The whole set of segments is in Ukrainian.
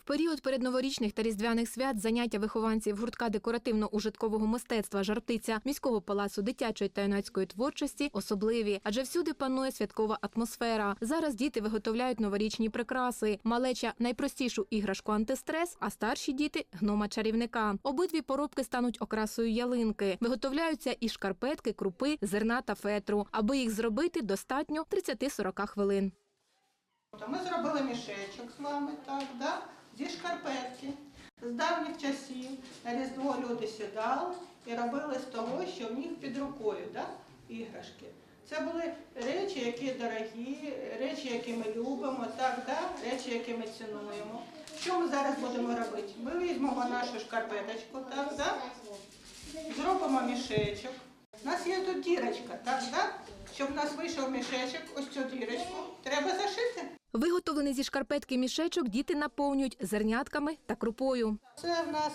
В період передноворічних та різдвяних свят заняття вихованців гуртка декоративно-ужиткового мистецтва Жартиця міського палацу дитячої та юнацької творчості особливі, адже всюди панує святкова атмосфера. Зараз діти виготовляють новорічні прикраси. Малеча найпростішу іграшку антистрес, а старші діти гнома чарівника. Обидві поробки стануть окрасою ялинки. Виготовляються і шкарпетки, крупи, зерна та фетру. Аби їх зробити, достатньо 30-40 хвилин. Ми зробили мішечок з вами, так, да? Зі шкарпетки. З давніх часів на Різдво люди сідали і робили з того, що в них під рукою, да? іграшки. Це були речі, які дорогі, речі, які ми любимо, так, да? речі, які ми цінуємо. Що ми зараз будемо робити? Ми візьмемо нашу шкарпеточку, так, да? зробимо мішечок. У нас є тут дірочка, так, да? щоб у нас вийшов мішечок, ось цю дірочку. Виготовлений зі шкарпетки мішечок діти наповнюють зернятками та крупою. Це в нас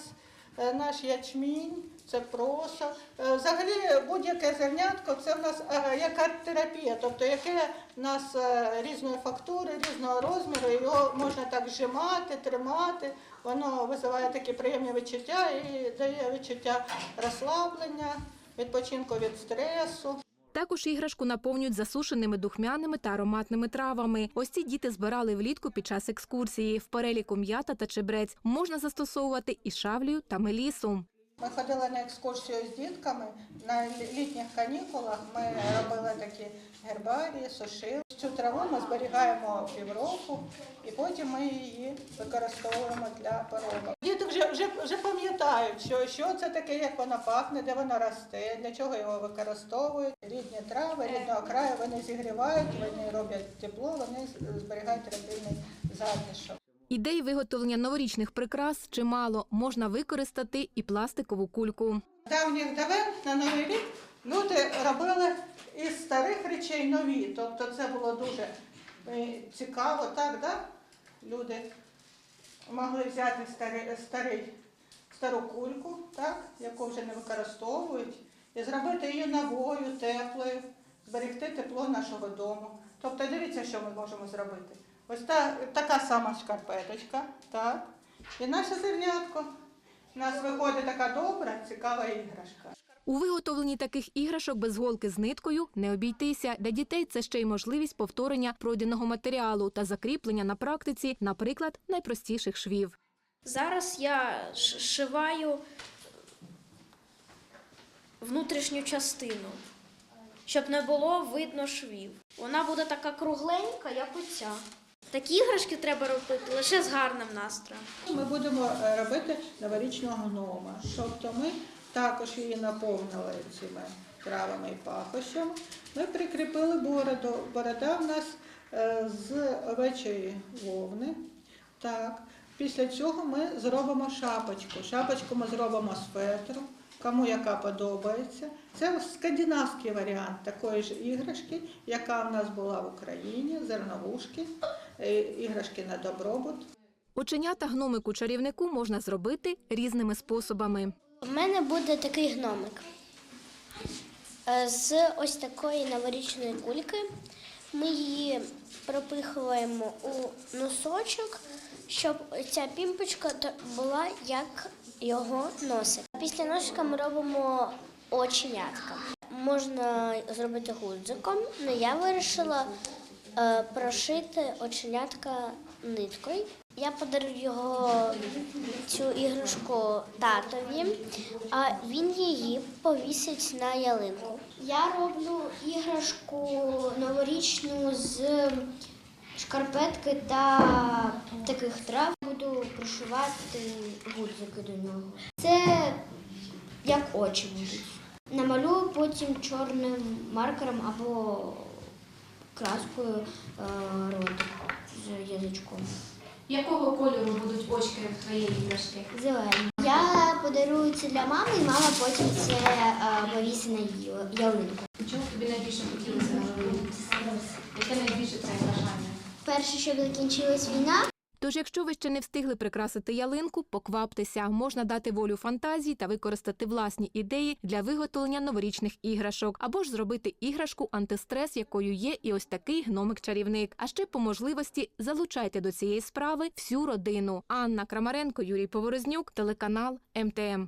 е, наш ячмінь, це просо. Е, Взагалі будь-яке зернятко це в нас е, як арт-терапія, тобто яке в нас е, різної фактури, різного розміру, його можна так зжимати, тримати, воно визиває такі приємні відчуття і дає відчуття розслаблення, відпочинку від стресу. Також іграшку наповнюють засушеними духмяними та ароматними травами. Ось ці діти збирали влітку під час екскурсії. В переліку м'ята та чебрець можна застосовувати і шавлію та мелісу. Ми ходили на екскурсію з дітками на літніх канікулах. Ми робили такі гербарії, сушили. Цю траву ми зберігаємо півроку і потім ми її використовуємо для поробок. Вже, вже, вже пам'ятають, що, що це таке, як воно пахне, де воно росте, для чого його використовують. Рідні трави, рідного краю, вони зігрівають, вони роблять тепло, вони зберігають родинний затишок. Ідей виготовлення новорічних прикрас чимало. Можна використати і пластикову кульку. давніх давен на Новий рік люди робили із старих речей нові. Тобто це було дуже е, цікаво, так, да? Люди могли взяти старий, старий, стару кульку, так, яку вже не використовують, і зробити її новою, теплою, зберегти тепло нашого дому. Тобто дивіться, що ми можемо зробити. Ось та, така сама шкарпеточка, так, і наше зернятко. У нас виходить така добра, цікава іграшка. У виготовленні таких іграшок без голки з ниткою не обійтися. Для дітей це ще й можливість повторення пройденого матеріалу та закріплення на практиці, наприклад, найпростіших швів. Зараз я шиваю внутрішню частину, щоб не було видно швів. Вона буде така кругленька, як оця. Такі іграшки треба робити лише з гарним настроєм. Ми будемо е, робити новорічного гнома. Тобто ми також її наповнили цими травами і пахощами. Ми прикріпили бороду. Борода в нас е, з овечої вовни. Так. Після цього ми зробимо шапочку. Шапочку ми зробимо з фетру, кому яка подобається. Це скандинавський варіант такої ж іграшки, яка в нас була в Україні, зерновушки, е, іграшки на добробут. Оченята гномику чарівнику можна зробити різними способами. У мене буде такий гномик. Е, З ось такої новорічної кульки ми її пропихуємо у носочок, щоб ця пімпочка була як його носик. Після носика ми робимо оченятка. Можна зробити гудзиком, але я вирішила е, прошити оченятка ниткою. Я подарую його цю іграшку татові, а він її повісить на ялинку. Я роблю іграшку новорічну з шкарпетки та таких трав. Буду пришивати гудзики до нього. Це як очі будуть. Намалюю потім чорним маркером або краскою е, ротик з язичком. Якого кольору будуть очки твоєї іграшки? Зелені. Я подарую це для мами, і мама потім це е, повісить на її ялинку. Чому тобі найбільше хотілося? Яке найбільше твоє бажання? Перше, щоб закінчилась війна, Тож, якщо ви ще не встигли прикрасити ялинку, покваптеся. Можна дати волю фантазії та використати власні ідеї для виготовлення новорічних іграшок, або ж зробити іграшку антистрес, якою є і ось такий гномик-чарівник. А ще по можливості залучайте до цієї справи всю родину. Анна Крамаренко, Юрій Поворознюк, телеканал МТМ.